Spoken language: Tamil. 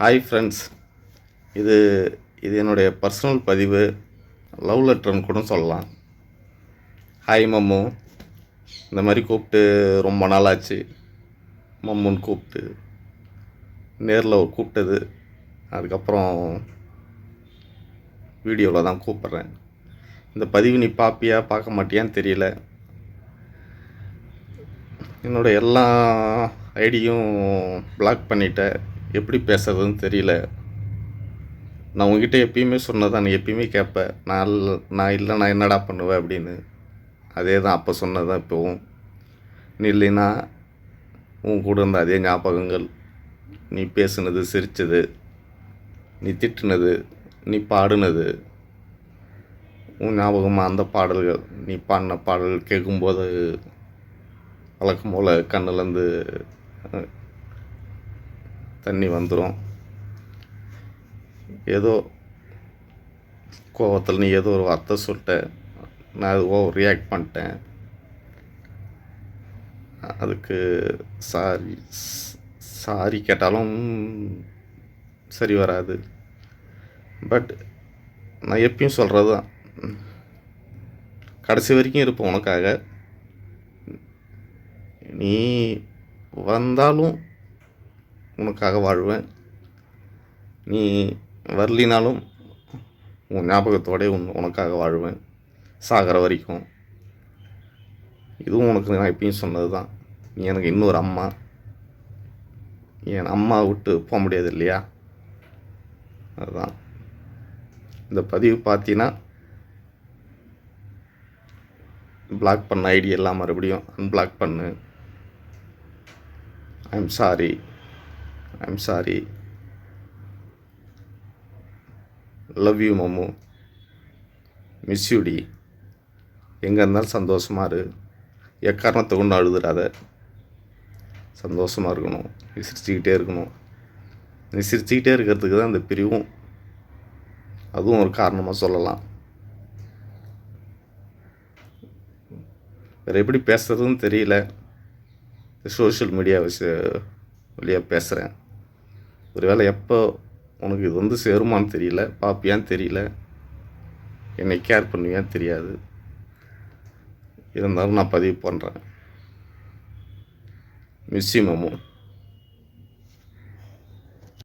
ஹாய் ஃப்ரெண்ட்ஸ் இது இது என்னுடைய பர்சனல் பதிவு. லவ் லெட்டர்னு கூட சொல்லலாம். ஹாய் மம்மு. இந்த மாதிரி கூப்பிட்டு ரொம்ப நாள் ஆச்சு மம்முன்னு கூப்பிட்டு. நேரில் கூப்பிட்டது. அதுக்கப்புறம் வீடியோவில் தான் கூப்பிட்றேன். இந்த பதிவு நீ பார்ப்பியா பார்க்க மாட்டியான்னு தெரியல. என்னோடய எல்லா ஐடியும் பிளாக் பண்ணிட்டேன். எப்படி பேசுறதுன்னு தெரியல. நான் உங்ககிட்ட எப்பயுமே சொன்னதான் நீ எப்பயுமே கேட்பேன் நான் இல்லை நான் இல்லை நான் என்னடா பண்ணுவேன் அப்படின்னு. அதே தான் அப்போ சொன்னதான் இப்போவும். நீ இல்லைன்னா உன் கூட இருந்த அதே ஞாபகங்கள். நீ பேசுனது சிரித்தது நீ திட்டுனது நீ பாடுனது. உன் ஞாபகமாக அந்த பாடல்கள். நீ பாடின பாடல்கள் கேட்கும்போது வழக்கம் போல் கண்ணுலேருந்து தண்ணி வந்துடும் ஏதோ கோவத்தில் நீ ஏதோ ஒரு வார்த்தை சொல்லிட்ட. நான் அது ஓவர் ரியாக்ட் பண்ணிட்டேன். அதுக்கு சாரி சாரி கேட்டாலும் சரி வராது. பட் நான் எப்பயும் சொல்கிறது தான். கடைசி வரைக்கும் இருப்போம் உனக்காக. நீ வந்தாலும் உனக்காக வாழ்வேன். நீ வரலினாலும் உன் ஞாபகத்தோடே உன் உனக்காக வாழ்வேன். சாகிற வரைக்கும். இதுவும் உனக்கு நான் எப்பயும் சொன்னது தான் நீ எனக்கு இன்னொரு அம்மா. என் அம்மா விட்டு போக முடியாது இல்லையா? அதுதான். இந்த பதிவு பார்த்தீங்கன்னா பிளாக் பண்ண ஐடி எல்லாம் மறுபடியும் அன்பிளாக் பண்ணு. I'm sorry I'm sorry love you Mammu miss யூடி எங்கே இருந்தாலும் சந்தோஷமாக இரு. எக்காரணத்தை கொண்டு அழுதுறாத. சந்தோஷமாக இருக்கணும். நீ சிரிச்சுக்கிட்டே இருக்கணும். நீ சிரிச்சுக்கிட்டே இருக்கிறதுக்கு தான் இந்த பிரிவும் அதுவும் ஒரு காரணமாக சொல்லலாம். வேறு எப்படி பேசுகிறதுன்னு தெரியல. சோஷியல் மீடியா வச்சு வழியாக பேசுகிறேன் ஒருவேளை எப்போ உனக்கு இது வந்து சேருமான்னு தெரியல பாப்பியான்னு தெரியல என்னை கேர் பண்ணுவியான்னு தெரியாது. இருந்தாலும் நான் பதிவு பண்ணுறேன் மிஸ்ஸிமமும்